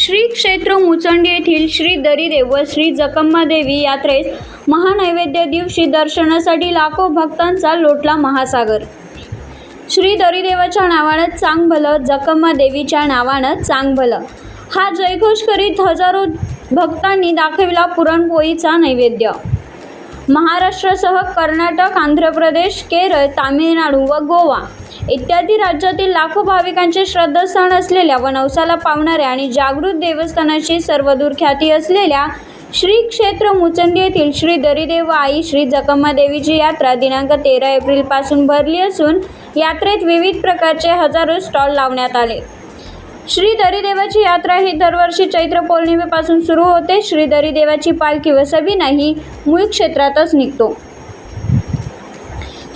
श्री क्षेत्र मुचंडी येथील श्री दरीदेव व श्री जकम्मा देवी यात्रेस महानैवेद्य दिवशी दर्शनासाठी लाखो भक्तांचा लोटला महासागर. श्री दरीदेवाच्या नावानं चांग भलं जकम्मा देवीच्या नावानं चांग भलं हा जयघोष करीत हजारो भक्तांनी दाखविला पुरणपोळीचा नैवेद्य. महाराष्ट्रासह कर्नाटक आंध्र प्रदेश केरळ तामिळनाडू व गोवा. इत्यादी राज्यातील लाखो भाविकांचे श्रद्धास्थान असलेल्या व नवसाला पावणाऱ्या आणि जागृत देवस्थानाची सर्वदूर ख्याती असलेल्या श्री क्षेत्र मुचंडी येथील श्री दरीदेव आई श्री जकम्मा देवीची यात्रा दिनांक तेरा एप्रिलपासून भरली असून यात्रेत विविध प्रकारचे हजारो स्टॉल लावण्यात आले. श्री दरिदेवाची यात्रा ही दरवर्षी चैत्र पौर्णिमेपासून सुरू होते. श्री दरिदेवाची पालखी व सबिना ही मूळ क्षेत्रातच निघतो.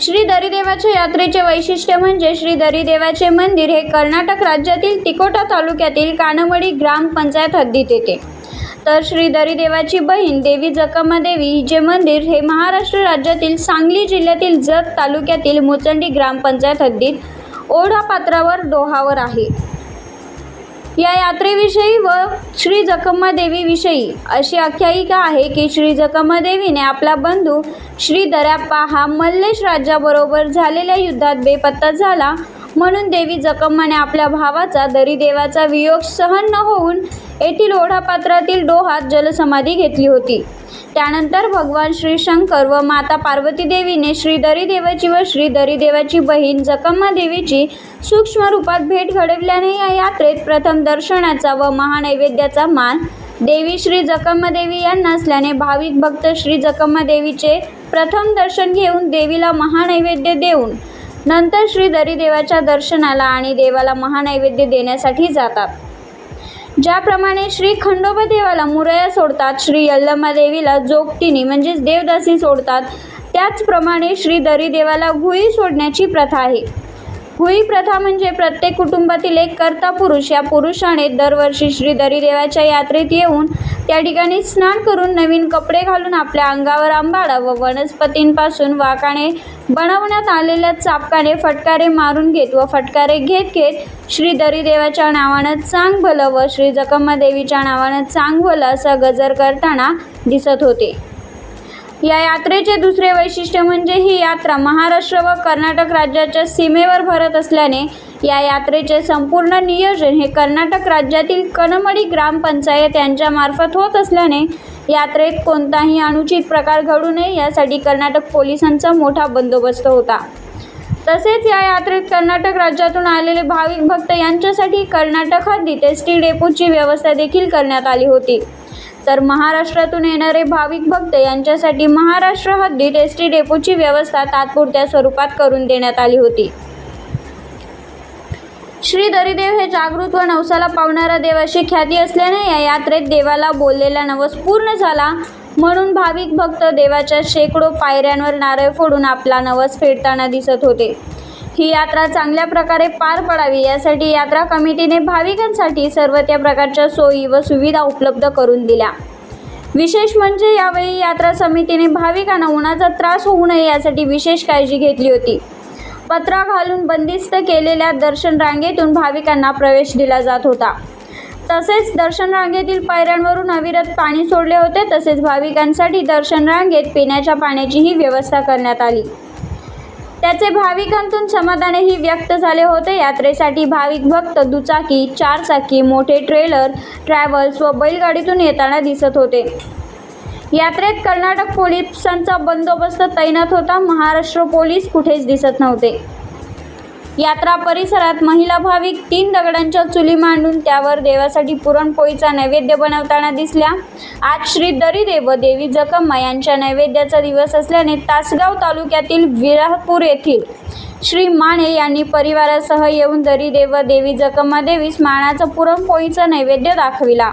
श्री दरीदेवाच्या यात्रेचे वैशिष्ट्य म्हणजे श्री दरीदेवाचे मंदिर हे कर्नाटक राज्यातील तिकोटा तालुक्यातील कानमडी ग्रामपंचायत हद्दीत येते. तर श्री दरीदेवाची बहीण देवी जकम्मा देवी हिचे मंदिर हे महाराष्ट्र राज्यातील सांगली जिल्ह्यातील जत तालुक्यातील मुचंडी ग्रामपंचायत हद्दीत ओढा पात्रावर डोहावर आहे. या यात्रेविषयी व श्री जकम्मा देवीविषयी अशी आख्यायिका आहे की श्री जकम्मा देवीने आपला बंधू श्री दर्याप्पा हा मल्लेश राज्याबरोबर झालेल्या युद्धात बेपत्ता झाला. म्हणून देवी जखम्माने आपल्या भावाचा दरीदेवाचा वियोग सहन न होऊन येथील ओढापात्रातील डोहात जलसमाधी घेतली होती. त्यानंतर भगवान श्री शंकर व माता पार्वती देवीने श्री दरीदेवाची व श्री दरीदेवाची बहीण जकम्मा देवीची सूक्ष्म रूपात भेट घडविल्याने या यात्रेत प्रथम दर्शनाचा व महानैवेद्याचा मान देवी श्री जखम्मादेवी यांना असल्याने भाविक भक्त श्री जखम्मादेवीचे प्रथम दर्शन घेऊन देवीला महानैवेद्य देऊन नंतर श्री दरीदेवाच्या दर्शनाला आणि देवाला महानैवेद्य देण्यासाठी जातात. ज्याप्रमाणे श्री खंडोबा देवाला मुरया सोडतात श्री यल्लमा देवीला जोगटिनी म्हणजेच देवदासी सोडतात त्याचप्रमाणे श्री दरीदेवाला घुई सोडण्याची प्रथा आहे. हुई प्रथा म्हणजे प्रत्येक कुटुंबातील एक कर्ता पुरुष या पुरुषाने दरवर्षी श्री दरीदेवाच्या यात्रेत येऊन त्या ठिकाणी स्नान करून नवीन कपडे घालून आपल्या अंगावर आंबाडा व वनस्पतींपासून वाकाने बनवण्यात आलेल्या चापकाने फटकारे मारून घेत व फटकारे घेत घेत श्री दरीदेवाच्या नावानं चांग भलं व श्री जखम्मा देवीच्या नावानं चांग भलं असा गजर करताना दिसत होते. या यात्रेचे दुसरे वैशिष्ट्य म्हणजे ही यात्रा महाराष्ट्र व कर्नाटक राज्याच्या सीमेवर भरत असल्याने या यात्रेचे संपूर्ण नियोजन हे कर्नाटक राज्यातील कनमडी ग्रामपंचायत यांच्यामार्फत होत असल्याने यात्रेत कोणताही अनुचित प्रकार घडू नये यासाठी कर्नाटक पोलिसांचा मोठा बंदोबस्त होता. तसेच या यात्रेत कर्नाटक राज्यातून आलेले भाविक भक्त यांच्यासाठी कर्नाटक हद्दीत एस टी डेपोची व्यवस्था देखील करण्यात आली होती. तर महाराष्ट्रातून येणारे भाविक भक्त यांच्यासाठी महाराष्ट्र हद्दीत एस टी डेपोची व्यवस्था तात्पुरत्या स्वरूपात करून देण्यात आली होती. श्री दरीदेव हे जागृत व नवसाला पावणारा देव अशी ख्याती असल्याने या यात्रेत देवाला बोललेला नवस पूर्ण झाला. म्हणून भाविक भक्त देवाच्या शेकडो पायऱ्यांवर नारळ फोडून आपला नवस फेडताना दिसत होते. ही यात्रा चांगल्या प्रकारे पार पडावी. यासाठी यात्रा कमिटीने भाविकांसाठी सर्व त्या प्रकारच्या सोयी व सुविधा उपलब्ध करून दिल्या. विशेष म्हणजे यावेळी यात्रा समितीने भाविकांना उन्हाचा त्रास होऊ नये यासाठी विशेष काळजी घेतली होती. पत्रा घालून बंदिस्त केलेल्या दर्शन रांगेतून भाविकांना प्रवेश दिला जात होता. तसेच दर्शन रांगेतील पायऱ्यांवरून अविरत पाणी सोडले होते. तसेच भाविकांसाठी दर्शन रांगेत पिण्याच्या पाण्याचीही व्यवस्था करण्यात आली. त्याचे भाविकांतून समाधानही व्यक्त झाले होते. यात्रेसाठी भाविक भक्त दुचाकी चारचाकी मोठे ट्रेलर ट्रॅव्हल्स व बैलगाडीतून येताना दिसत होते. यात्रेत कर्नाटक पोलिसांचा बंदोबस्त तैनात होता. महाराष्ट्र पोलीस कुठेच दिसत नव्हते. यात्रा परिसरात महिला भाविक तीन दगडांच्या चुली मांडून त्यावर देवासाठी पुरणपोळीचा नैवेद्य बनवताना दिसल्या. आज श्री दरीदेव देवी जकम्मा यांच्या नैवेद्याचा दिवस असल्याने तासगाव तालुक्यातील विराहपूर येथील श्री माने यांनी परिवारासह येऊन दरीदेव देवी जकम्मा देवीस मानाचा पुरणपोळीचा नैवेद्य दाखविला.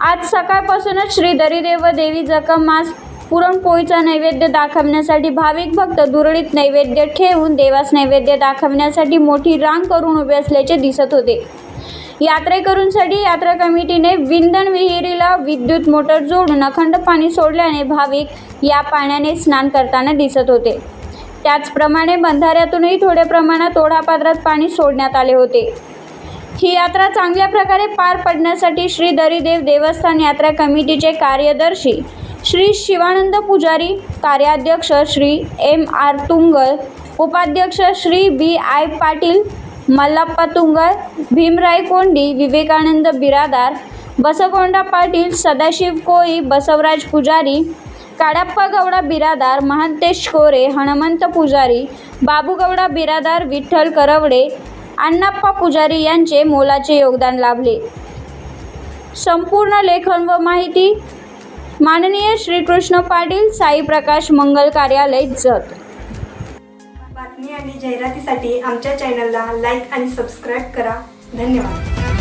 आज सकाळपासूनच श्री दरिदेव देवी जखमास पुरणपोळीचा नैवेद्य दाखवण्यासाठी भाविक भक्त दुरळीत नैवेद्य ठेवून देवास नैवेद्य दाखवण्यासाठी मोठी रांग करून उभे असल्याचे दिसत होते. यात्रेकरूंसाठी यात्रा कमिटीने विंधन विहिरीला विद्युत मोटर जोडून अखंड पाणी सोडल्याने भाविक या पाण्याने स्नान करताना दिसत होते. त्याचप्रमाणे बंधाऱ्यातूनही थोड्या प्रमाणात ओढापात्रात पाणी सोडण्यात आले होते. ही यात्रा चांगल्या प्रकारे पार पडण्यासाठी श्री दरिदेव देवस्थान यात्रा कमिटीचे कार्यदर्शी श्री शिवानंद पुजारी कार्याध्यक्ष श्री एम आर तुंगल उपाध्यक्ष श्री बी आय पाटील मल्लाप्पा तुंगल भीमराय कोंडी विवेकानंद बिरादार बसकोंडा पाटील सदाशिव कोळी बसवराज पुजारी काडाप्पा गौडा बिरादार महांतेश कोरे हनुमंत पुजारी बाबूगौडा बिरादार विठ्ठल करवडे अण्णाप्पा पुजारी यांचे मोलाचे योगदान लाभले. संपूर्ण लेखन व माहिती माननीय श्रीकृष्ण पाटील साई प्रकाश मंगल कार्यालय जत. बातमी आणि जाहिरातीसाठी आमच्या चॅनलला लाईक आणि सबस्क्राईब करा. धन्यवाद.